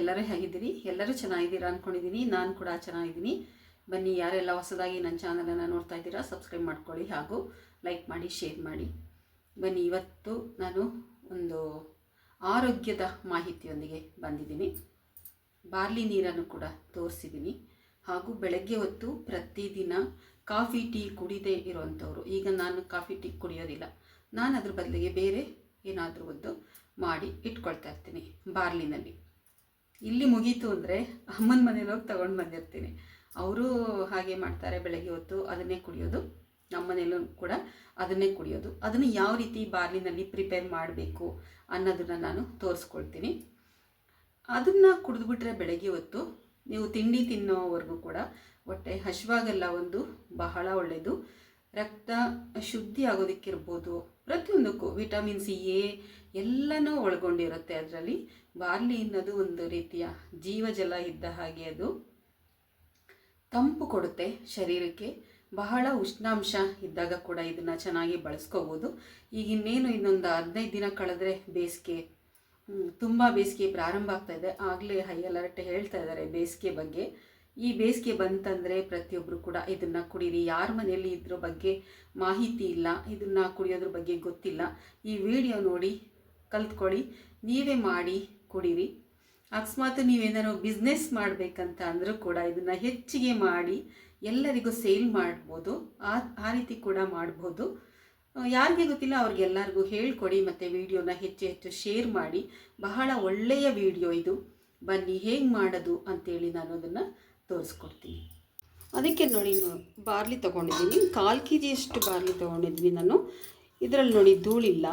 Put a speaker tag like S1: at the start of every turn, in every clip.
S1: ಎಲ್ಲರೂ ಹೇಗಿದ್ದೀರಿ? ಎಲ್ಲರೂ ಚೆನ್ನಾಗಿದ್ದೀರಾ ಅಂದ್ಕೊಂಡಿದ್ದೀನಿ ನಾನು ಕೂಡ ಚೆನ್ನಾಗಿದ್ದೀನಿ. ಬನ್ನಿ, ಯಾರೆಲ್ಲ ಹೊಸದಾಗಿ ನನ್ನ ಚಾನಲನ್ನು ನೋಡ್ತಾ ಇದ್ದೀರಾ ಸಬ್ಸ್ಕ್ರೈಬ್ ಮಾಡ್ಕೊಳ್ಳಿ ಹಾಗೂ ಲೈಕ್ ಮಾಡಿ ಶೇರ್ ಮಾಡಿ. ಬನ್ನಿ, ಇವತ್ತು ನಾನು ಒಂದು ಆರೋಗ್ಯದ ಮಾಹಿತಿಯೊಂದಿಗೆ ಬಂದಿದ್ದೀನಿ. ಬಾರ್ಲಿ ನೀರನ್ನು ಕೂಡ ತೋರಿಸಿದ್ದೀನಿ. ಹಾಗೂ ಬೆಳಗ್ಗೆ ಹೊತ್ತು ಪ್ರತಿದಿನ ಕಾಫಿ, ಟೀ ಕುಡಿದೇ ಇರುವಂಥವ್ರು. ಈಗ ನಾನು ಕಾಫಿ, ಟೀ ಕುಡಿಯೋದಿಲ್ಲ. ನಾನು ಅದ್ರ ಬದಲಿಗೆ ಬೇರೆ ಏನಾದರೂ ಒಂದು ಮಾಡಿ ಇಟ್ಕೊಳ್ತಾ ಇರ್ತೀನಿ ಬಾರ್ಲಿನಲ್ಲಿ. ಇಲ್ಲಿ ಮುಗೀತು ಅಂದರೆ ಅಮ್ಮನ ಮನೇಲಿ ಹೋಗಿ ತಗೊಂಡು ಬಂದಿರ್ತೀನಿ. ಅವರು ಹಾಗೆ ಮಾಡ್ತಾರೆ ಬೆಳಗ್ಗೆ ಹೊತ್ತು, ಅದನ್ನೇ ಕುಡಿಯೋದು. ನಮ್ಮ ಮನೇಲೂ ಕೂಡ ಅದನ್ನೇ ಕುಡಿಯೋದು. ಅದನ್ನು ಯಾವ ರೀತಿ ಬಾರ್ಲಿನಲ್ಲಿ ಪ್ರಿಪೇರ್ ಮಾಡಬೇಕು ಅನ್ನೋದನ್ನು ನಾನು ತೋರಿಸ್ಕೊಳ್ತೀನಿ. ಅದನ್ನು ಕುಡಿದ್ಬಿಟ್ರೆ ಬೆಳಗ್ಗೆ ಹೊತ್ತು ನೀವು ತಿಂಡಿ ತಿನ್ನೋವರೆಗೂ ಕೂಡ ಹೊಟ್ಟೆ ಹಸಿವಾಗಲ್ಲ ಒಂದು ಬಹಳ ಒಳ್ಳೆಯದು ರಕ್ತ ಶುದ್ಧಿ ಆಗೋದಕ್ಕಿರ್ಬೋದು ಪ್ರತಿಯೊಂದಕ್ಕೂ ವಿಟಮಿನ್ ಸಿ, ಎ ಎಲ್ಲನೂ ಒಳಗೊಂಡಿರುತ್ತೆ ಅದರಲ್ಲಿ. ಬಾರ್ಲಿ ಅನ್ನೋದು ಒಂದು ರೀತಿಯ ಜೀವಜಲ ಇದ್ದ ಹಾಗೆ ಅದು. ತಂಪು ಕೊಡುತ್ತೆ ಶರೀರಕ್ಕೆ. ಬಹಳ ಉಷ್ಣಾಂಶ ಇದ್ದಾಗ ಕೂಡ ಇದನ್ನು ಚೆನ್ನಾಗಿ ಬಳಸ್ಕೋಬೋದು. ಈಗ ಇನ್ನೇನು ಇನ್ನೊಂದು ಹದಿನೈದು ದಿನ ಕಳೆದ್ರೆ ಬೇಸಿಗೆ ತುಂಬ ಬೇಸಿಗೆ ಪ್ರಾರಂಭ ಇದೆ. ಆಗಲೇ ಹೈ ಅಲರ್ಟ್ ಹೇಳ್ತಾ ಇದ್ದಾರೆ ಬೇಸಿಗೆ ಬಗ್ಗೆ. ಈ ಬೇಸಿಗೆ ಬಂತಂದರೆ ಪ್ರತಿಯೊಬ್ಬರು ಕೂಡ ಇದನ್ನು ಕುಡೀರಿ. ಯಾರ ಮನೆಯಲ್ಲಿ ಇದ್ರ ಬಗ್ಗೆ ಮಾಹಿತಿ ಇಲ್ಲ, ಇದನ್ನು ಕುಡಿಯೋದ್ರ ಬಗ್ಗೆ ಗೊತ್ತಿಲ್ಲ, ಈ ವಿಡಿಯೋ ನೋಡಿ ಕಲ್ತ್ಕೊಳ್ಳಿ, ನೀವೇ ಮಾಡಿ ಕುಡೀರಿ. ಅಕಸ್ಮಾತ್ ನೀವೇನಾರು ಬಿಸ್ನೆಸ್ ಮಾಡಬೇಕಂತ ಅಂದರೂ ಕೂಡ ಇದನ್ನು ಹೆಚ್ಚಿಗೆ ಮಾಡಿ ಎಲ್ಲರಿಗೂ ಸೇಲ್ ಮಾಡ್ಬೋದು, ಆ ಆ ರೀತಿ ಕೂಡ ಮಾಡ್ಬೋದು. ಯಾರಿಗೆ ಗೊತ್ತಿಲ್ಲ ಅವ್ರಿಗೆಲ್ಲರಿಗೂ ಹೇಳ್ಕೊಡಿ, ಮತ್ತು ವಿಡಿಯೋನ ಹೆಚ್ಚು ಹೆಚ್ಚು ಶೇರ್ ಮಾಡಿ. ಬಹಳ ಒಳ್ಳೆಯ ವಿಡಿಯೋ ಇದು. ಬನ್ನಿ, ಹೇಗೆ ಮಾಡೋದು ಅಂತೇಳಿ ನಾನು ಅದನ್ನು ತೋರಿಸ್ಕೊಡ್ತೀನಿ. ಅದಕ್ಕೆ ನೋಡಿ ಬಾರ್ಲಿ ತೊಗೊಂಡಿದ್ದೀನಿ. ಕಾಲು ಕೆ ಜಿಯಷ್ಟು ಬಾರ್ಲಿ ತೊಗೊಂಡಿದ್ದೀನಿ ನಾನು. ಇದರಲ್ಲಿ ನೋಡಿ ಧೂಳಿಲ್ಲ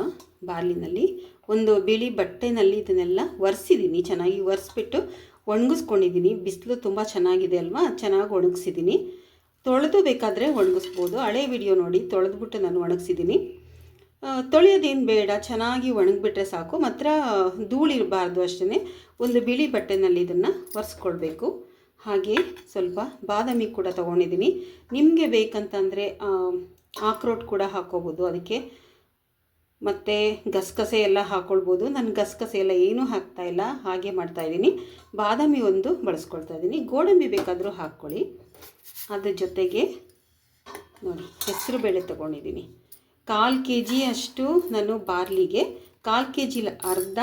S1: ಬಾರ್ಲಿನಲ್ಲಿ. ಒಂದು ಬಿಳಿ ಬಟ್ಟೆನಲ್ಲಿ ಇದನ್ನೆಲ್ಲ ಒರೆಸಿದ್ದೀನಿ. ಚೆನ್ನಾಗಿ ಒರೆಸ್ಬಿಟ್ಟು ಒಣಗಿಸ್ಕೊಂಡಿದ್ದೀನಿ. ಬಿಸಿಲು ತುಂಬ ಚೆನ್ನಾಗಿದೆ ಅಲ್ವಾ? ಚೆನ್ನಾಗಿ ಒಣಗಿಸಿದ್ದೀನಿ. ತೊಳೆದು ಬೇಕಾದರೆ ಒಣಗಿಸ್ಬೋದು. ಹಳೆ ವಿಡಿಯೋ ನೋಡಿ, ತೊಳೆದ್ಬಿಟ್ಟು ನಾನು ಒಣಗಿಸಿದ್ದೀನಿ. ತೊಳೆಯೋದೇನು ಬೇಡ. ಚೆನ್ನಾಗಿ ಒಣಗಿಬಿಟ್ರೆ ಸಾಕು. ಮಾತ್ರ ಧೂಳಿರಬಾರ್ದು ಅಷ್ಟೇ ಒಂದು ಬಿಳಿ ಬಟ್ಟೆನಲ್ಲಿ ಇದನ್ನು ಒರೆಸ್ಕೊಳ್ಬೇಕು. ಹಾಗೆ ಸ್ವಲ್ಪ ಬಾದಾಮಿ ಕೂಡ ತೊಗೊಂಡಿದ್ದೀನಿ. ನಿಮಗೆ ಬೇಕಂತಂದರೆ ಆಕ್ರೋಟ್ ಕೂಡ ಹಾಕೋಬೋದು. ಅದಕ್ಕೆ ಮತ್ತು ಗಸಗಸೆ ಎಲ್ಲ ಹಾಕ್ಕೊಳ್ಬೋದು ನಾನು ಗಸಗಸೆ ಎಲ್ಲ ಏನೂ ಹಾಕ್ತಾ ಇಲ್ಲ, ಹಾಗೆ ಮಾಡ್ತಾಯಿದ್ದೀನಿ ಬಾದಾಮಿ ಒಂದು ಬಳಸ್ಕೊಳ್ತಾ ಇದ್ದೀನಿ. ಗೋಡಂಬಿ ಬೇಕಾದರೂ ಹಾಕ್ಕೊಳ್ಳಿ. ಅದ್ರ ಜೊತೆಗೆ ನೋಡಿ, ಹೆಸರು ಬೇಳೆ ತೊಗೊಂಡಿದ್ದೀನಿ. ಕಾಲು ಕೆ ಜಿ ಅಷ್ಟು ನಾನು ಬಾರ್ಲಿಗೆ. ಕಾಲು ಕೆ ಜಿ ಅರ್ಧ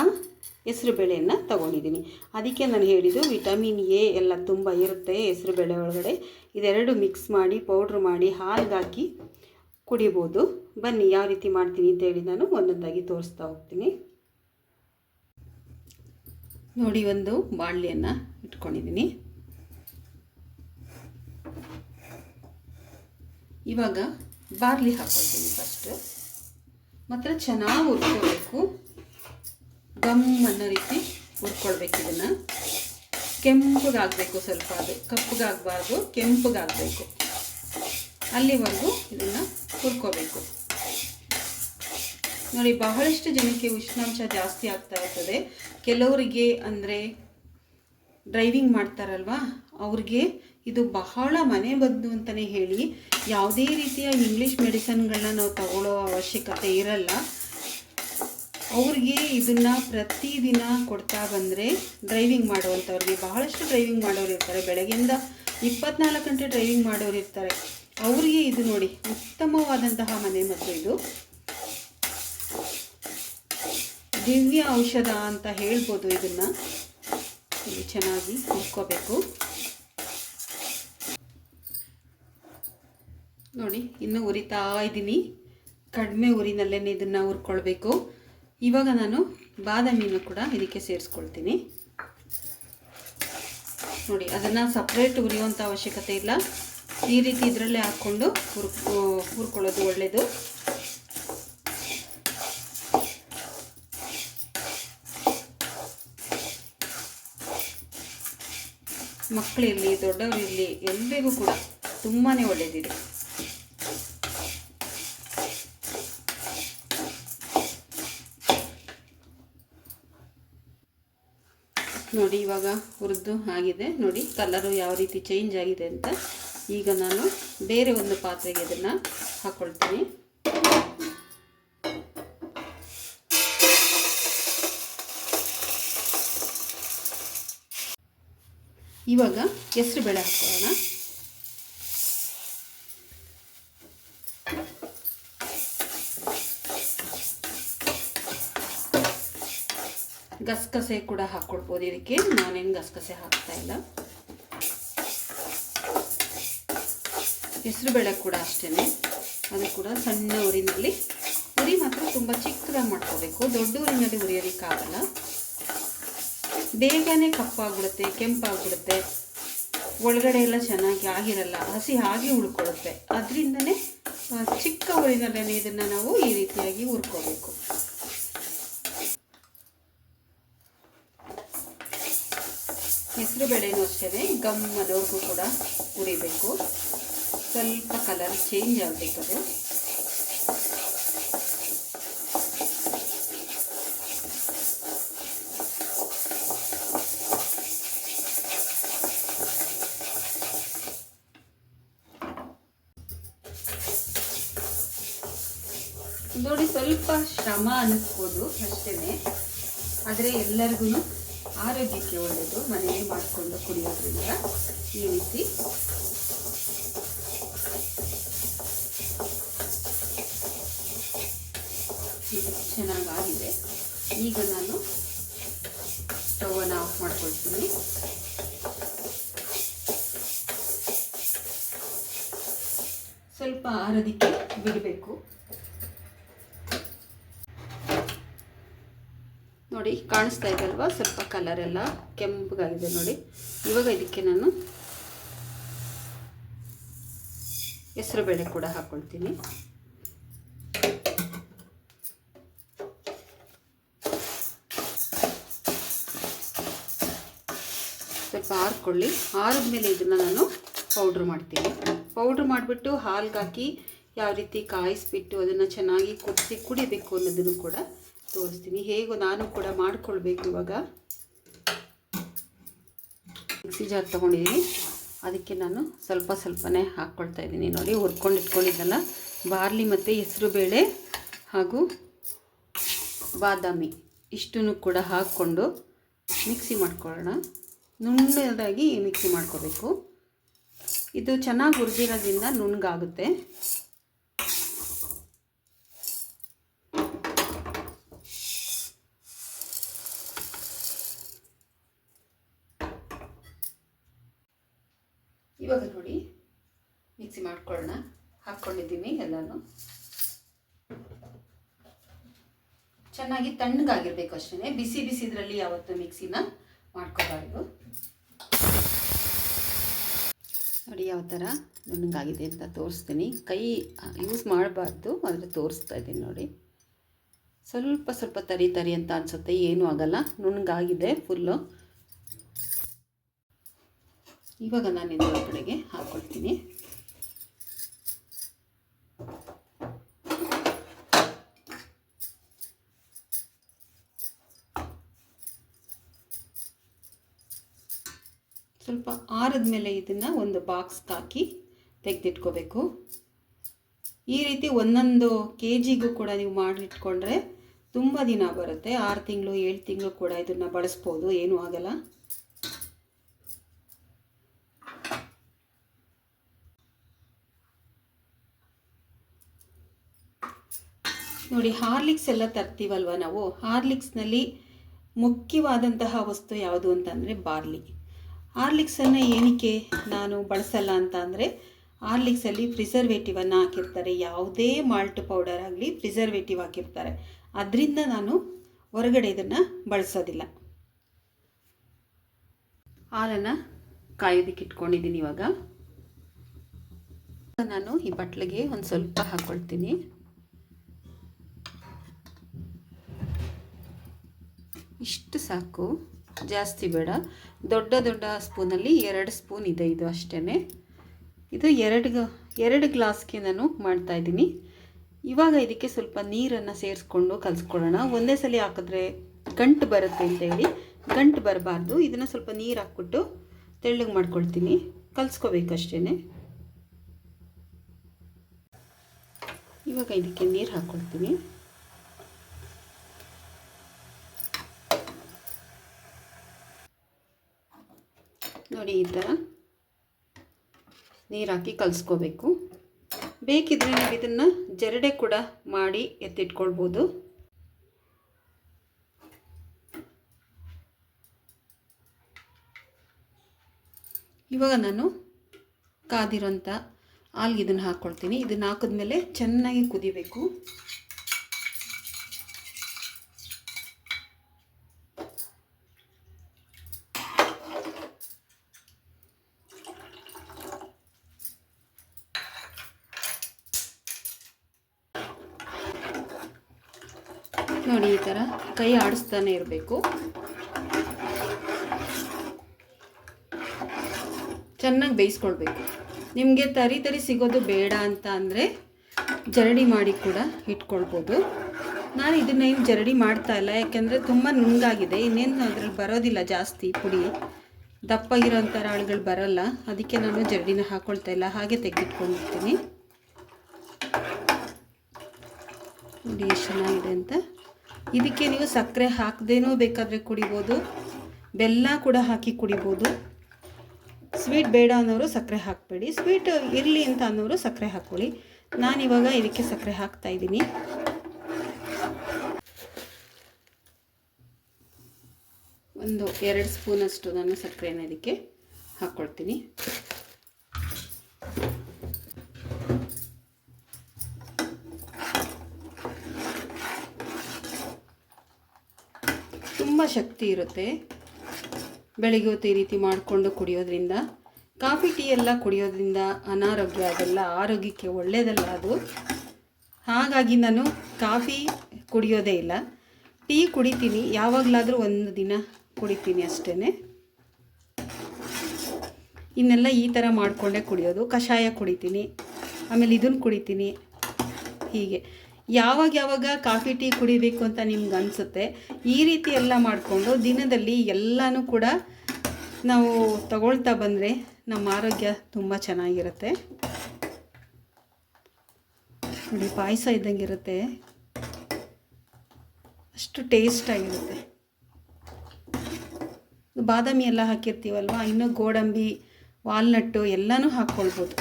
S1: ಹೆಸರು ಬೇಳೆಯನ್ನು ತೊಗೊಂಡಿದ್ದೀನಿ. ಅದಕ್ಕೆ ನಾನು ಹೇಳಿದ್ದು ವಿಟಮಿನ್ ಎ ಎಲ್ಲ ತುಂಬ ಇರುತ್ತೆ ಹೆಸರು ಬೇಳೆ ಒಳಗಡೆ. ಇದೆರಡು ಮಿಕ್ಸ್ ಮಾಡಿ, ಪೌಡ್ರ್ ಮಾಡಿ, ಹಾಲ್ಗೆ ಕುಡಿಬೋದು. ಬನ್ನಿ, ಯಾವ ರೀತಿ ಮಾಡ್ತೀನಿ ಅಂತೇಳಿ ನಾನು ಒಂದೊಂದಾಗಿ ತೋರಿಸ್ತಾ ಹೋಗ್ತೀನಿ. ನೋಡಿ, ಒಂದು ಬಾಣಲಿಯನ್ನು ಇಟ್ಕೊಂಡಿದ್ದೀನಿ. ಇವಾಗ ಬಾರ್ಲಿ ಹಾಕ್ಕೊಳ್ತೀನಿ ಫಸ್ಟ್ ಮಾತ್ರ ಚೆನ್ನಾಗಿ ಹುರ್ಕೋಬೇಕು. ಗಮ್ ಅನ್ನೋ ರೀತಿ ಹುರ್ಕೊಳ್ಬೇಕು ಇದನ್ನು. ಕೆಂಪಗಾಗಬೇಕು ಸ್ವಲ್ಪ ಅದು. ಕಪ್ಪಗಾಗಬಾರ್ದು, ಕೆಂಪಗಾಗಬೇಕು. ಅಲ್ಲಿವರೆಗೂ ಇದನ್ನು ಹುರ್ಕೋಬೇಕು. ನೋಡಿ, ಬಹಳಷ್ಟು ಜನಕ್ಕೆ ಉಷ್ಣಾಂಶ ಜಾಸ್ತಿ ಆಗ್ತಾ ಇರ್ತದೆ. ಕೆಲವರಿಗೆ ಅಂದರೆ ಡ್ರೈವಿಂಗ್ ಮಾಡ್ತಾರಲ್ವಾ, ಅವ್ರಿಗೆ ಇದು ಬಹಳ ಮನೆ ಬಂದು ಅಂತಲೇ ಹೇಳಿ, ಯಾವುದೇ ರೀತಿಯ ಇಂಗ್ಲೀಷ್ ಮೆಡಿಸನ್ಗಳನ್ನ ನಾವು ತಗೊಳ್ಳೋ ಅವಶ್ಯಕತೆ ಇರಲ್ಲ. ಅವ್ರಿಗೆ ಇದನ್ನ ಪ್ರತಿದಿನ ಕೊಡ್ತಾ ಬಂದರೆ ಡ್ರೈವಿಂಗ್ ಮಾಡುವಂಥವ್ರಿಗೆ ಬಹಳಷ್ಟು ಡ್ರೈವಿಂಗ್ ಮಾಡೋರು ಇರ್ತಾರೆ. ಬೆಳಗ್ಗೆಯಿಂದ ಇಪ್ಪತ್ನಾಲ್ಕು ಗಂಟೆ ಡ್ರೈವಿಂಗ್ ಮಾಡೋರು ಇರ್ತಾರೆ. ಅವರಿಗೆ ಇದು ನೋಡಿ, ಉತ್ತಮವಾದಂತಹ ಮನೆ ಮತ್ತು ಇದು. ದಿವ್ಯ ಔಷಧ ಅಂತ ಹೇಳ್ಬೋದು ಇದನ್ನು. ಇಲ್ಲಿ ಚೆನ್ನಾಗಿ ಉಟ್ಕೋಬೇಕು ನೋಡಿ, ಇನ್ನು ಉರಿತಾ ಇದ್ದೀನಿ ಕಡಿಮೆ ಉರಿನಲ್ಲೇ ಇದನ್ನು ಹುರ್ಕೊಳ್ಬೇಕು. ಇವಾಗ ನಾನು ಬಾದಾಮಿನ ಕೂಡ ಇದಕ್ಕೆ ಸೇರಿಸ್ಕೊಳ್ತೀನಿ. ನೋಡಿ, ಅದನ್ನು ಸಪ್ರೇಟ್ ಉರಿಯುವಂಥ ಅವಶ್ಯಕತೆ ಇಲ್ಲ. ಈ ರೀತಿ ಇದರಲ್ಲೇ ಹಾಕ್ಕೊಂಡು ಹುರ್ ಹುರ್ಕೊಳ್ಳೋದು ಒಳ್ಳೆಯದು ಮಕ್ಕಳಿರಲಿ ದೊಡ್ಡವರಿರಲಿ ಎಲ್ರಿಗೂ ಕೂಡ ತುಂಬಾ ಒಳ್ಳೆಯದಿದೆ ನೋಡಿ ಇವಾಗ ಹುರಿದು ಆಗಿದೆ. ನೋಡಿ ಕಲರು ಯಾವ ರೀತಿ ಚೇಂಜ್ ಆಗಿದೆ ಅಂತ. ಈಗ ನಾನು ಬೇರೆ ಒಂದು ಪಾತ್ರೆಗೆ ಇದನ್ನು ಹಾಕ್ಕೊಳ್ತೀನಿ ಇವಾಗ ಹೆಸರು ಬೇಳೆ ಹಾಕ್ಕೊಳ್ಳೋಣ ಗಸಗಸೆ ಕೂಡ ಹಾಕ್ಕೊಡ್ಬೋದು ಇದಕ್ಕೆ ನಾನೇನು ಗಸಗಸೆ ಹಾಕ್ತಾ ಇಲ್ಲ. ಹೆಸರುಬೇಳೆ ಕೂಡ ಅಷ್ಟೇ ಅದು ಕೂಡ ಸಣ್ಣ ಊರಿನಲ್ಲಿ ಉರಿ ಮಾತ್ರ ತುಂಬ ಚಿಕ್ಕದಾಗಿ ಮಾಡ್ಕೋಬೇಕು. ದೊಡ್ಡ ಊರಿನಲ್ಲಿ ಉರಿಯೋದಕ್ಕಾಗಲ್ಲ ಬೇಗನೆ ಕಪ್ಪಾಗ್ಬಿಡುತ್ತೆ, ಕೆಂಪಾಗ್ಬಿಡುತ್ತೆ. ಒಳಗಡೆ ಎಲ್ಲ ಚೆನ್ನಾಗಿ ಆಗಿರಲ್ಲ, ಹಸಿ ಹಾಗೆ ಉಳ್ಕೊಳ್ಳುತ್ತೆ. ಅದರಿಂದನೇ ಚಿಕ್ಕ ಊರಿನಲ್ಲೇ ಇದನ್ನು ನಾವು ಈ ರೀತಿಯಾಗಿ ಹುರ್ಕೋಬೇಕು. ಹೆಸರು ಬೇಳೆನೂ ಅಷ್ಟೇ ಗಮ್ ಅದವ್ರಿಗೂ ಕೂಡ ಹುರಿಬೇಕು ಸ್ವಲ್ಪ ಕಲರ್ ಚೇಂಜ್ ಆಗಬೇಕದು ನೋಡಿ, ಸ್ವಲ್ಪ ಶ್ರಮ ಅನ್ನಿಸ್ಬೋದು ಅಷ್ಟೇ ಆದರೆ ಎಲ್ಲರಿಗೂ ಆರೋಗ್ಯಕ್ಕೆ ಒಳ್ಳೆಯದು ಮನೆಯಲ್ಲಿ ಮಾಡಿಕೊಂಡು ಕುಡಿಯೋದ್ರಿಂದ ಈ ರೀತಿ. ಚೆನ್ನಾಗಾಗಿದೆ. ಈಗ ನಾನು ಸ್ಟವನ್ನು ಆಫ್ ಮಾಡ್ಕೊಳ್ತೀನಿ. ಸ್ವಲ್ಪ ಆರೋದಕ್ಕೆ ಬಿಡಬೇಕು. ನೋಡಿ ಕಾಣಿಸ್ತಾ ಇದೆ ಅಲ್ವಾ ಸ್ವಲ್ಪ ಕಲರ್ ಎಲ್ಲ ಕೆಂಪಗಾಗಿದೆ ನೋಡಿ. ಇವಾಗ ಇದಕ್ಕೆ ನಾನು ಹೆಸರು ಬೇಳೆ ಕೂಡ ಹಾಕ್ಕೊಳ್ತೀನಿ ಸ್ವಲ್ಪ ಆರ್ಕೊಳ್ಳಿ. ಆರಿದ್ಮೇಲೆ ಇದನ್ನು ನಾನು ಪೌಡ್ರ್ ಮಾಡ್ತೀನಿ. ಪೌಡ್ರ್ ಮಾಡಿಬಿಟ್ಟು ಹಾಲ್ಗೆ ಹಾಕಿ ಯಾವ ರೀತಿ ಕಾಯಿಸ್ಬಿಟ್ಟು ಅದನ್ನು ಚೆನ್ನಾಗಿ ಕುದಿಸಿ ಕುಡಿಬೇಕು ಅನ್ನೋದನ್ನು ಕೂಡ ತೋರಿಸ್ತೀನಿ. ಹೇಗೋ ನಾನು ಕೂಡ ಮಾಡ್ಕೊಳ್ಬೇಕು ಇವಾಗ. ಮಿಕ್ಸಿ ಜಾರ್ ತೊಗೊಂಡಿದ್ದೀನಿ ಅದಕ್ಕೆ ನಾನು ಸ್ವಲ್ಪ ಸ್ವಲ್ಪನೇ ಹಾಕ್ಕೊಳ್ತಾ ಇದ್ದೀನಿ. ನೋಡಿ ಹುರ್ಕೊಂಡಿಟ್ಕೊಂಡಿದ್ದಲ್ಲ ಬಾರ್ಲಿ ಮತ್ತು ಹೆಸರು ಬೇಳೆ ಹಾಗೂ ಬಾದಾಮಿ ಇಷ್ಟನ್ನು ಕೂಡ ಹಾಕ್ಕೊಂಡು ಮಿಕ್ಸಿ ಮಾಡ್ಕೊಳ್ಳೋಣ. ನುಣ್ಣದಾಗಿ ಮಿಕ್ಸಿ ಮಾಡ್ಕೋಬೇಕು. ಇದು ಚೆನ್ನಾಗಿ ಹುರಿದಿರೋದ್ರಿಂದ ನುಣ್ಣಗಾಗುತ್ತೆ ಇವಾಗ ನೋಡಿ ಮಾಡ್ಕೊಳ್ಳೋಣ ಹಾಕ್ಕೊಂಡಿದ್ದೀನಿ ಎಲ್ಲನೂ. ಚೆನ್ನಾಗಿ ತಣ್ಣಗಾಗಿರ್ಬೇಕು ಅಷ್ಟೇ ಬಿಸಿ ಬಿಸಿದ್ರಲ್ಲಿ ಯಾವತ್ತು ಮಿಕ್ಸಿನ ಮಾಡ್ಕೋಬಾರ್ದು. ನೋಡಿ ಯಾವ ಥರ ನುಣ್ಣಗಾಗಿದೆ ಅಂತ ತೋರಿಸ್ತೀನಿ. ಕೈ ಯೂಸ್ ಮಾಡಬಾರ್ದು, ಆದರೆ ತೋರಿಸ್ತಾ ಇದ್ದೀನಿ ನೋಡಿ. ಸ್ವಲ್ಪ ಸ್ವಲ್ಪ ತರಿ ತರಿ ಅಂತ ಅನಿಸುತ್ತೆ, ಏನೂ ಆಗಲ್ಲ. ನುಣ್ಣಗಾಗಿದೆ ಫುಲ್ಲು ಇವಾಗ ನಾನು ಇದ್ರ ಕಡೆಗೆ ಹಾಕ್ಕೊಳ್ತೀನಿ ಸ್ವಲ್ಪ ಆರಿದ ಮೇಲೆ ಇದನ್ನು ಒಂದು ಬಾಕ್ಸ್ಗೆ ಹಾಕಿ ತೆಗೆದಿಟ್ಕೋಬೇಕು. ಈ ರೀತಿ ಒಂದೊಂದು ಕೆ ಜಿಗೂ ಕೂಡ ನೀವು ಮಾಡಿಟ್ಕೊಂಡ್ರೆ ತುಂಬ ದಿನ ಬರುತ್ತೆ. ಆರು ತಿಂಗಳು, ಏಳು ತಿಂಗಳು ಕೂಡ ಇದನ್ನು ಬಳಸ್ಬೋದು. ಏನೂ ಆಗಲ್ಲ. ನೋಡಿ, ಹಾರ್ಲಿಕ್ಸ್ ಎಲ್ಲ ತರ್ತೀವಲ್ವ ನಾವು? ಹಾರ್ಲಿಕ್ಸ್ನಲ್ಲಿ ಮುಖ್ಯವಾದಂತಹ ವಸ್ತು ಯಾವುದು ಅಂತಂದರೆ ಬಾರ್ಲಿ. ಹಾರ್ಲಿಕ್ಸನ್ನು ಏನಕ್ಕೆ ನಾನು ಬಳಸಲ್ಲ ಅಂತ ಅಂದರೆ, ಆರ್ಲಿಕ್ಸಲ್ಲಿ ಪ್ರಿಸರ್ವೇಟಿವನ್ನು ಹಾಕಿರ್ತಾರೆ. ಯಾವುದೇ ಮಾಲ್ಟ್ ಪೌಡರ್ ಆಗಲಿ ಪ್ರಿಸರ್ವೇಟಿವ್ ಹಾಕಿರ್ತಾರೆ. ಅದರಿಂದ ನಾನು ಹೊರಗಡೆ ಇದನ್ನು ಬಳಸೋದಿಲ್ಲ. ಹಾಲನ್ನು ಕಾಯೋದಕ್ಕೆ ಇಟ್ಕೊಂಡಿದ್ದೀನಿ ಇವಾಗ. ನಾನು ಈ ಬಟ್ಲಿಗೆ ಒಂದು ಸ್ವಲ್ಪ ಹಾಕ್ಕೊಳ್ತೀನಿ ಇಷ್ಟು ಸಾಕು. ಜಾಸ್ತಿ ಬೇಡ. ದೊಡ್ಡ ದೊಡ್ಡ ಸ್ಪೂನಲ್ಲಿ ಎರಡು ಸ್ಪೂನ್ ಇದೆ ಇದು ಅಷ್ಟೇ ಇದು ಎರಡು ಎರಡು ಗ್ಲಾಸ್ಗೆ ನಾನು ಮಾಡ್ತಾಯಿದ್ದೀನಿ ಇವಾಗ ಇದಕ್ಕೆ ಸ್ವಲ್ಪ ನೀರನ್ನು ಸೇರಿಸ್ಕೊಂಡು ಕಲಿಸ್ಕೊಳ್ಳೋಣ. ಒಂದೇ ಸಲ ಹಾಕಿದ್ರೆ ಗಂಟು ಬರುತ್ತೆ ಅಂತೇಳಿ ಗಂಟು ಬರಬಾರ್ದು. ಇದನ್ನು ಸ್ವಲ್ಪ ನೀರು ಹಾಕ್ಬಿಟ್ಟು ತೆಳ್ಳಗೆ ಮಾಡ್ಕೊಳ್ತೀನಿ. ಕಲಿಸ್ಕೋಬೇಕಷ್ಟೇ ಇವಾಗ ಇದಕ್ಕೆ ನೀರು ಹಾಕ್ಕೊಳ್ತೀನಿ. ನೋಡಿ ಈ ಥರ ನೀರು ಹಾಕಿ ಕಲಿಸ್ಕೋಬೇಕು. ಬೇಕಿದ್ರೆ ನೀವು ಇದನ್ನು ಜರಡೆ ಕೂಡ ಮಾಡಿ ಎತ್ತಿಟ್ಕೊಳ್ಬೋದು. ಇವಾಗ ನಾನು ಕಾದಿರೋಂಥ ಹಾಲ್ಗೆ ಇದನ್ನು ಹಾಕ್ಕೊಳ್ತೀನಿ. ಇದನ್ನು ಹಾಕಿದ್ಮೇಲೆ ಚೆನ್ನಾಗಿ ಕುದಿಬೇಕು. ನೋಡಿ ಈ ಥರ ಕೈ ಆಡಿಸ್ತಾನೆ ಇರಬೇಕು. ಚೆನ್ನಾಗಿ ಬೇಯಿಸ್ಕೊಳ್ಬೇಕು. ನಿಮಗೆ ತರಿ ತರಿ ಸಿಗೋದು ಬೇಡ ಅಂತ ಅಂದರೆ ಜರಡಿ ಮಾಡಿ ಕೂಡ ಇಟ್ಕೊಳ್ಬೋದು. ನಾನು ಇದನ್ನೇನು ಜರಡಿ ಮಾಡ್ತಾ ಇಲ್ಲ, ಯಾಕೆಂದರೆ ತುಂಬ ನುಣ್ಣಗಾಗಿದೆ ಇನ್ನೇನು ಅದ್ರಲ್ಲಿ ಬರೋದಿಲ್ಲ ಜಾಸ್ತಿ ಪುಡಿ. ದಪ್ಪ ಇರೋಂಥ ರಾಳುಗಳು ಬರೋಲ್ಲ. ಅದಕ್ಕೆ ನಾನು ಜರಡಿನ ಹಾಕ್ಕೊಳ್ತಾ ಇಲ್ಲ. ಹಾಗೆ ತೆಗೆದಿಟ್ಕೊಂಡಿರ್ತೀನಿ. ನೋಡಿ ಎಷ್ಟು ಚೆನ್ನಾಗಿದೆ ಅಂತ. ಇದಕ್ಕೆ ನೀವು ಸಕ್ಕರೆ ಹಾಕದೇನೂ ಬೇಕಾದರೆ ಕುಡಿಬೋದು. ಬೆಲ್ಲ ಕೂಡ ಹಾಕಿ ಕುಡಿಬೋದು. ಸ್ವೀಟ್ ಬೇಡ ಅನ್ನೋರು ಸಕ್ಕರೆ ಹಾಕಬೇಡಿ. ಸ್ವೀಟ್ ಇರಲಿ ಅಂತ ಅನ್ನೋರು ಸಕ್ಕರೆ ಹಾಕ್ಕೊಳ್ಳಿ. ನಾನಿವಾಗ ಇದಕ್ಕೆ ಸಕ್ಕರೆ ಹಾಕ್ತಾ ಇದ್ದೀನಿ. ಒಂದು ಎರಡು ಸ್ಪೂನಷ್ಟು ನಾನು ಸಕ್ಕರೆನ ಇದಕ್ಕೆ ಹಾಕ್ಕೊಳ್ತೀನಿ. ತುಂಬ ಶಕ್ತಿ ಇರುತ್ತೆ. ಬೆಳಿಗ್ಗೆ ಹೊತ್ತು ಈ ರೀತಿ ಮಾಡಿಕೊಂಡು ಕುಡಿಯೋದ್ರಿಂದ, ಕಾಫಿ, ಟೀ ಎಲ್ಲ ಕುಡಿಯೋದ್ರಿಂದ ಅನಾರೋಗ್ಯ ಅದೆಲ್ಲ ಆರೋಗ್ಯಕ್ಕೆ ಒಳ್ಳೆಯದಲ್ಲ ಅದು. ಹಾಗಾಗಿ ನಾನು ಕಾಫಿ ಕುಡಿಯೋದೇ ಇಲ್ಲ. ಟೀ ಕುಡಿತೀನಿ. ಯಾವಾಗಲಾದರೂ ಒಂದು ದಿನ ಕುಡಿತೀನಿ ಅಷ್ಟೇ ಇನ್ನೆಲ್ಲ ಈ ಥರ ಮಾಡಿಕೊಂಡೇ ಕುಡಿಯೋದು. ಕಷಾಯ ಕುಡಿತೀನಿ. ಆಮೇಲೆ ಇದನ್ನು ಕುಡಿತೀನಿ. ಹೀಗೆ. ಯಾವಾಗ ಯಾವಾಗ ಕಾಫಿ, ಟೀ ಕುಡಿಬೇಕು ಅಂತ ನಿಮ್ಗೆ ಅನಿಸುತ್ತೆ, ಈ ರೀತಿ ಎಲ್ಲ ಮಾಡಿಕೊಂಡು ದಿನದಲ್ಲಿ ಎಲ್ಲನೂ ಕೂಡ ನಾವು ತಗೊಳ್ತಾ ಬಂದರೆ ನಮ್ಮ ಆರೋಗ್ಯ ತುಂಬ ಚೆನ್ನಾಗಿರುತ್ತೆ. ನೋಡಿ, ಪಾಯಸ ಇದ್ದಂಗಿರುತ್ತೆ. ಅಷ್ಟು ಟೇಸ್ಟಾಗಿರುತ್ತೆ ಬಾದಾಮಿ ಎಲ್ಲ ಹಾಕಿರ್ತೀವಲ್ವ, ಇನ್ನೂ ಗೋಡಂಬಿ, ವಾಲ್ನಟ್ಟು ಎಲ್ಲನೂ ಹಾಕ್ಕೊಳ್ಬೋದು.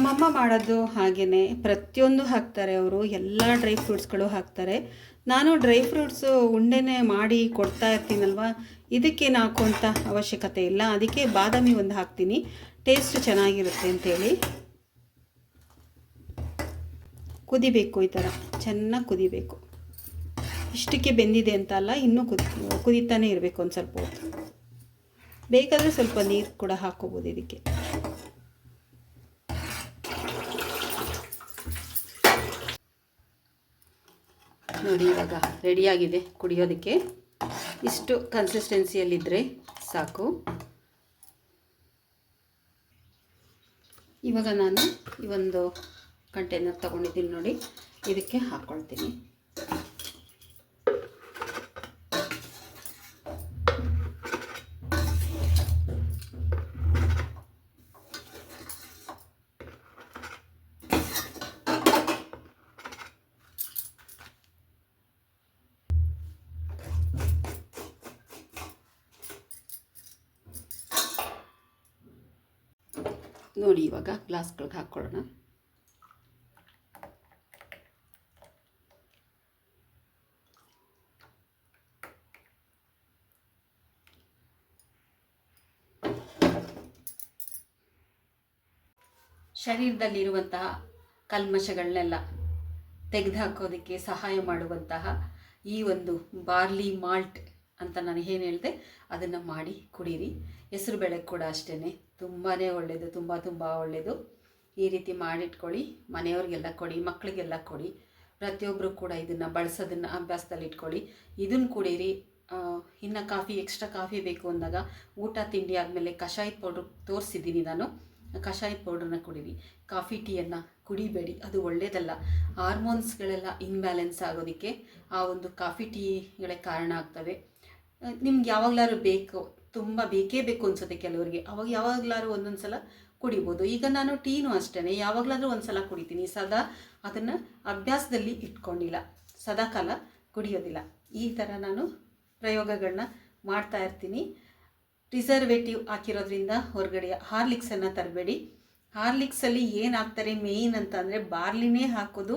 S1: ನಮ್ಮಮ್ಮ ಮಾಡೋದು ಹಾಗೆಯೇ ಪ್ರತಿಯೊಂದು ಹಾಕ್ತಾರೆ ಅವರು, ಎಲ್ಲ ಡ್ರೈ ಫ್ರೂಟ್ಸ್ಗಳು ಹಾಕ್ತಾರೆ. ನಾನು ಡ್ರೈ ಫ್ರೂಟ್ಸು ಉಂಡೆನೇ ಮಾಡಿ ಕೊಡ್ತಾ ಇರ್ತೀನಲ್ವ? ಇದಕ್ಕೇನು ಹಾಕುವಂಥ ಅವಶ್ಯಕತೆ ಇಲ್ಲ. ಅದಕ್ಕೆ ಬಾದಾಮಿ ಒಂದು ಹಾಕ್ತೀನಿ. ಟೇಸ್ಟ್ ಚೆನ್ನಾಗಿರುತ್ತೆ ಅಂತೇಳಿ. ಕುದಿಬೇಕು ಈ ಥರ ಚೆನ್ನಾಗಿ ಕುದಿಬೇಕು. ಇಷ್ಟಕ್ಕೆ ಬೆಂದಿದೆ ಅಂತ ಅಲ್ಲ, ಇನ್ನೂ ಕುದಿ, ಕುದಿತಾನೆ ಇರಬೇಕು ಒಂದು ಸ್ವಲ್ಪ ಹೊತ್ತು. ಬೇಕಾದರೆ ಸ್ವಲ್ಪ ನೀರು ಕೂಡ ಹಾಕೋಬೋದು ಇದಕ್ಕೆ. ನೋಡಿ, ಇವಾಗ ರೆಡಿಯಾಗಿದೆ ಕುಡಿಯೋದಕ್ಕೆ. ಇಷ್ಟು ಕನ್ಸಿಸ್ಟೆನ್ಸಿಯಲ್ಲಿದ್ದರೆ ಸಾಕು. ಇವಾಗ ನಾನು ಈ ಒಂದು ಕಂಟೈನರ್ ತೊಗೊಂಡಿದ್ದೀನಿ ನೋಡಿ. ಇದಕ್ಕೆ ಹಾಕ್ಕೊಳ್ತೀನಿ ನೋಡಿ ಇವಾಗ ಗ್ಲಾಸ್ಗಳಿಗೆ ಹಾಕ್ಕೊಳ್ಳೋಣ. ಶರೀರದಲ್ಲಿರುವಂತಹ ಕಲ್ಮಶಗಳನ್ನೆಲ್ಲ ತೆಗೆದುಹಾಕೋದಕ್ಕೆ ಸಹಾಯ ಮಾಡುವಂತಹ ಈ ಒಂದು ಬಾರ್ಲಿ ಮಾಲ್ಟ್ ಅಂತ ನಾನು ಏನು ಹೇಳಿದೆ, ಅದನ್ನು ಮಾಡಿ ಕುಡೀರಿ. ಹೆಸರು ಬೇಳೆ ಕೂಡ ಅಷ್ಟೇ ತುಂಬಾ ಒಳ್ಳೆಯದು ತುಂಬ ತುಂಬ ಒಳ್ಳೆಯದು ಈ ರೀತಿ ಮಾಡಿಟ್ಕೊಳ್ಳಿ, ಮನೆಯವ್ರಿಗೆಲ್ಲ ಕೊಡಿ ಮಕ್ಕಳಿಗೆಲ್ಲ ಕೊಡಿ. ಪ್ರತಿಯೊಬ್ಬರು ಕೂಡ ಇದನ್ನು ಬಳಸೋದನ್ನು ಅಭ್ಯಾಸದಲ್ಲಿ ಇಟ್ಕೊಳ್ಳಿ. ಇದನ್ನು ಕುಡೀರಿ. ಇನ್ನು ಕಾಫಿ ಎಕ್ಸ್ಟ್ರಾ ಕಾಫಿ ಬೇಕು ಅಂದಾಗ ಊಟ, ತಿಂಡಿ ಆದಮೇಲೆ ಕಷಾಯದ ಪೌಡ್ರ್ ತೋರಿಸಿದ್ದೀನಿ ನಾನು. ಕಷಾಯದ ಪೌಡ್ರನ್ನ ಕುಡೀರಿ. ಕಾಫಿ, ಟೀಯನ್ನು ಕುಡಿಬೇಡಿ. ಅದು ಒಳ್ಳೆಯದಲ್ಲ ಹಾರ್ಮೋನ್ಸ್ಗಳೆಲ್ಲ ಇನ್ಬ್ಯಾಲೆನ್ಸ್ ಆಗೋದಕ್ಕೆ ಆ ಒಂದು ಕಾಫಿ ಟೀಗಳೇ ಕಾರಣ ಆಗ್ತವೆ. ನಿಮ್ಗೆ ಯಾವಾಗಲಾದ್ರು ಬೇಕು, ತುಂಬ ಬೇಕೇ ಬೇಕು ಅನ್ಸುತ್ತೆ ಕೆಲವರಿಗೆ. ಅವಾಗ ಯಾವಾಗಲಾದ್ರು ಒಂದೊಂದು ಸಲ ಕುಡಿಬೋದು. ಈಗ ನಾನು ಟೀನು ಅಷ್ಟೇ ಯಾವಾಗಲಾದರೂ ಒಂದು ಸಲ ಕುಡಿತೀನಿ. ಸದಾ ಅದನ್ನು ಅಭ್ಯಾಸದಲ್ಲಿ ಇಟ್ಕೊಂಡಿಲ್ಲ. ಸದಾ ಕಾಲ ಕುಡಿಯೋದಿಲ್ಲ. ಈ ಥರ ನಾನು ಪ್ರಯೋಗಗಳನ್ನ ಮಾಡ್ತಾ ಇರ್ತೀನಿ. ಪ್ರಿಸರ್ವೇಟಿವ್ ಹಾಕಿರೋದ್ರಿಂದ ಹೊರಗಡೆ ಹಾರ್ಲಿಕ್ಸನ್ನು ತರಬೇಡಿ. ಹಾರ್ಲಿಕ್ಸಲ್ಲಿ ಏನು ಹಾಕ್ತಾರೆ ಮೇಯ್ನ್ ಅಂತ ಅಂದರೆ ಬಾರ್ಲಿನೇ ಹಾಕೋದು.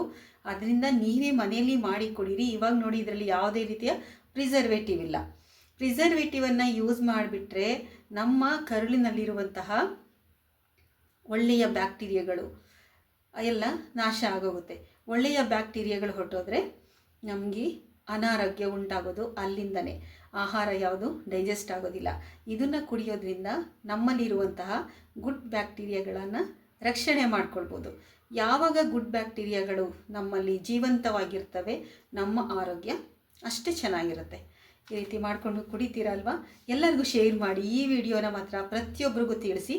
S1: ಅದರಿಂದ ನೀವೇ ಮನೆಯಲ್ಲಿ ಮಾಡಿ ಕುಡಿರಿ. ಇವಾಗ ನೋಡಿ ಇದರಲ್ಲಿ ಯಾವುದೇ ರೀತಿಯ ಪ್ರಿಸರ್ವೇಟಿವ್ ಇಲ್ಲ. ಪ್ರಿಸರ್ವೇಟಿವನ್ನು ಯೂಸ್ ಮಾಡಿಬಿಟ್ರೆ ನಮ್ಮ ಕರುಳಿನಲ್ಲಿರುವಂತಹ ಒಳ್ಳೆಯ ಬ್ಯಾಕ್ಟೀರಿಯಾಗಳು ಎಲ್ಲ ನಾಶ ಆಗೋಗುತ್ತೆ. ಒಳ್ಳೆಯ ಬ್ಯಾಕ್ಟೀರಿಯಾಗಳು ಹೊರಟೋದ್ರೆ ನಮಗೆ ಅನಾರೋಗ್ಯ ಉಂಟಾಗೋದು ಅಲ್ಲಿಂದನೇ. ಆಹಾರ ಯಾವುದು ಡೈಜೆಸ್ಟ್ ಆಗೋದಿಲ್ಲ. ಇದನ್ನು ಕುಡಿಯೋದ್ರಿಂದ ನಮ್ಮಲ್ಲಿರುವಂತಹ ಗುಡ್ ಬ್ಯಾಕ್ಟೀರಿಯಾಗಳನ್ನು ರಕ್ಷಣೆ ಮಾಡ್ಕೊಳ್ಬೋದು. ಯಾವಾಗ ಗುಡ್ ಬ್ಯಾಕ್ಟೀರಿಯಾಗಳು ನಮ್ಮಲ್ಲಿ ಜೀವಂತವಾಗಿರ್ತವೆ, ನಮ್ಮ ಆರೋಗ್ಯ ಅಷ್ಟೇ ಚೆನ್ನಾಗಿರುತ್ತೆ. ಈ ರೀತಿ ಮಾಡಿಕೊಂಡು ಕುಡಿತೀರಲ್ವಾ ಎಲ್ಲರಿಗೂ ಶೇರ್ ಮಾಡಿ. ಈ ವಿಡಿಯೋನ ಮಾತ್ರ ಪ್ರತಿಯೊಬ್ಬರಿಗೂ ತಿಳಿಸಿ.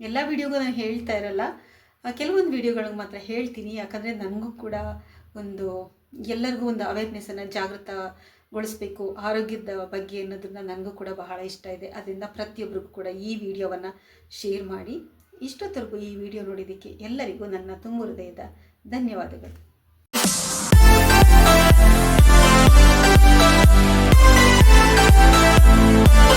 S1: ಎಲ್ಲ ವಿಡಿಯೋಗೂ ನಾನು ಹೇಳ್ತಾ ಇರಲ್ಲ. ಕೆಲವೊಂದು ವಿಡಿಯೋಗಳಿಗೆ ಮಾತ್ರ ಹೇಳ್ತೀನಿ. ಯಾಕಂದರೆ ನನಗೂ ಕೂಡ ಒಂದು, ಎಲ್ಲರಿಗೂ ಒಂದು ಅವೇರ್ನೆಸ್ಸನ್ನು ಜಾಗೃತಗೊಳಿಸ್ಬೇಕು. ಆರೋಗ್ಯದ ಬಗ್ಗೆ ಅನ್ನೋದನ್ನ ನನಗೂ ಕೂಡ ಬಹಳ ಇಷ್ಟ ಇದೆ. ಅದರಿಂದ ಪ್ರತಿಯೊಬ್ಬರಿಗೂ ಕೂಡ ಈ ವಿಡಿಯೋವನ್ನು ಶೇರ್ ಮಾಡಿ. ಇಷ್ಟೊತ್ತರೆಗೂ ಈ ವಿಡಿಯೋ ನೋಡಿದ್ದಕ್ಕೆ ಎಲ್ಲರಿಗೂ ನನ್ನ ತುಂಬ ಹೃದಯದ ಧನ್ಯವಾದಗಳು. Música